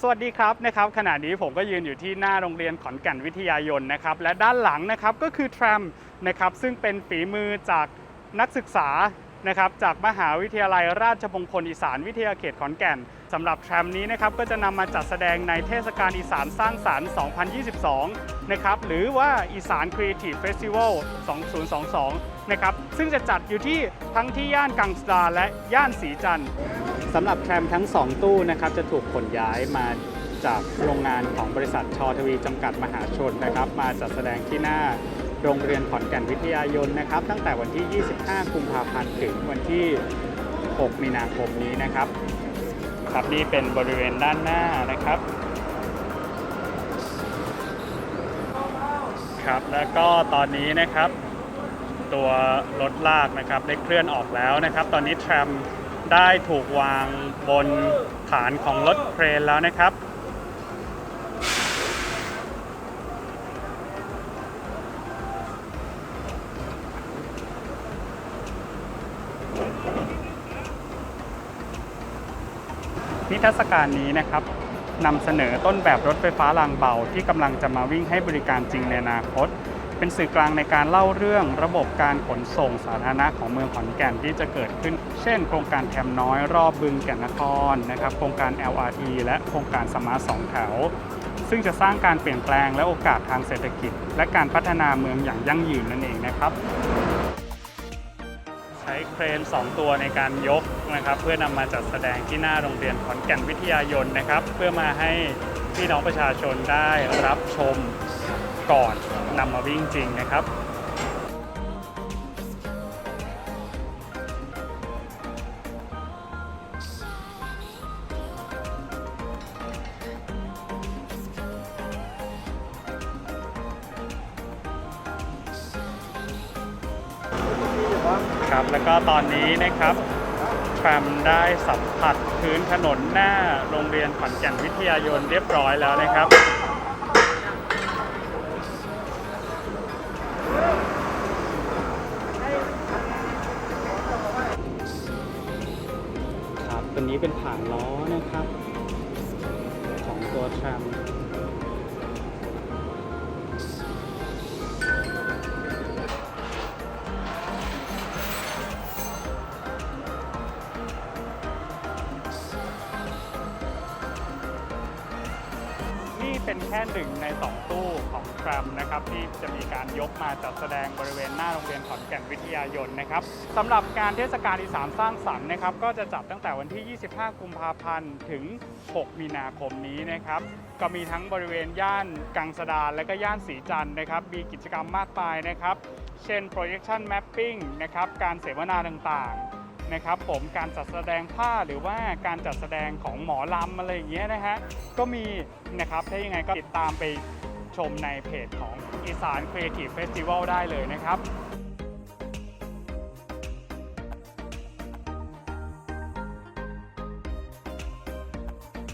สวัสดีครับนะครับขณะนี้ผมก็ยืนอยู่ที่หน้าโรงเรียนขอนแก่นวิทยายนนะครับและด้านหลังนะครับก็คือแทรมนะครับซึ่งเป็นฝีมือจากนักศึกษานะครับจากมหาวิทยาลัยราชมงคลอีสานวิทยาเขตขอนแก่นสำหรับแทรมนี้นะครับก็จะนำมาจัดแสดงในเทศกาลอีสานสร้างสรรค์ 2022 นะครับหรือว่าอีสาน Creative Festival 2022 นะครับซึ่งจะจัดอยู่ที่ทั้งที่ย่านกังสดาและย่านสีจันทร์ สำหรับแทรมทั้ง 2 ตู้นะครับจะถูกขนย้ายมาจากโรงงานของบริษัทชอทวีจำกัดมหาชนนะครับ มาจัดแสดงที่หน้าโรงเรียนขอนแก่นวิทยายนนะครับ ตั้งแต่วันที่ 25 กุมภาพันธ์ถึงวันที่ 6 มีนาคมนี้นะครับครับนี่เป็นบริเวณด้านหน้านะครับครับแล้วก็ตอนนี้นะครับ ตัวรถลากนะครับได้เคลื่อนออกแล้วนะครับ ตอนนี้แทรม ได้ถูกวางบนฐานของรถเครนแล้วนะครับ นิทรรศการนี้นะครับนำเสนอต้นแบบรถไฟฟ้ารางเบาที่กำลังจะมาวิ่งให้บริการจริงในอนาคต เป็นสื่อกลางในการเล่าเรื่องระบบการขนส่งสาธารณะของเมืองขอนแก่นที่จะเกิดขึ้น เช่น โครงการแถมน้อยรอบบึงแก่นนครนะครับโครงการ LRT และโครงการสมาร์ทสองแถวซึ่งจะสร้างการเปลี่ยนแปลงและโอกาสทางเศรษฐกิจ และการพัฒนาเมืองอย่างยั่งยืนนั่นเองนะครับ ใช้เครน 2 ตัวในการยกนะครับเพื่อนำมาจัดแสดงที่หน้าโรงเรียนขอนแก่นวิทยายนนะครับ เพื่อมาให้พี่น้องประชาชนได้รับชมก่อน นำมาวิ่งจริงนะครับครับแล้วก็ตอนนี้นะครับแทรมได้สัมผัสพื้นถนนหน้าโรงเรียนขอนแก่นวิทยายนเรียบร้อยแล้วนะครับ ตัวนี้เป็นฐานล้อนะครับ ของตัวแทรม เป็นแค่หนึ่งใน 2 ตู้ของแทรมนะครับที่จะมีการยกมาจัดแสดงบริเวณหน้าโรงเรียนขอนแก่นวิทยายนนะครับสำหรับการเทศกาลอีสานสร้างสรรค์นะครับก็จะจัดตั้งแต่วันที่ 25 กุมภาพันธ์ถึง 6 มีนาคมนี้นะครับก็มีทั้งบริเวณย่านกังสดานและก็ย่านสีจันทร์นะครับมีกิจกรรมมากมายนะครับ เช่น projection mapping นะครับการเสวนาต่างๆ นะครับผมการจัดแสดงผ้าหรือว่าการจัดแสดงของหมอลำอะไรอย่างเงี้ยนะฮะก็มีนะครับถ้ายังไงก็ติดตามไปชมในเพจของอีสาน Creative Festival ได้เลยนะครับ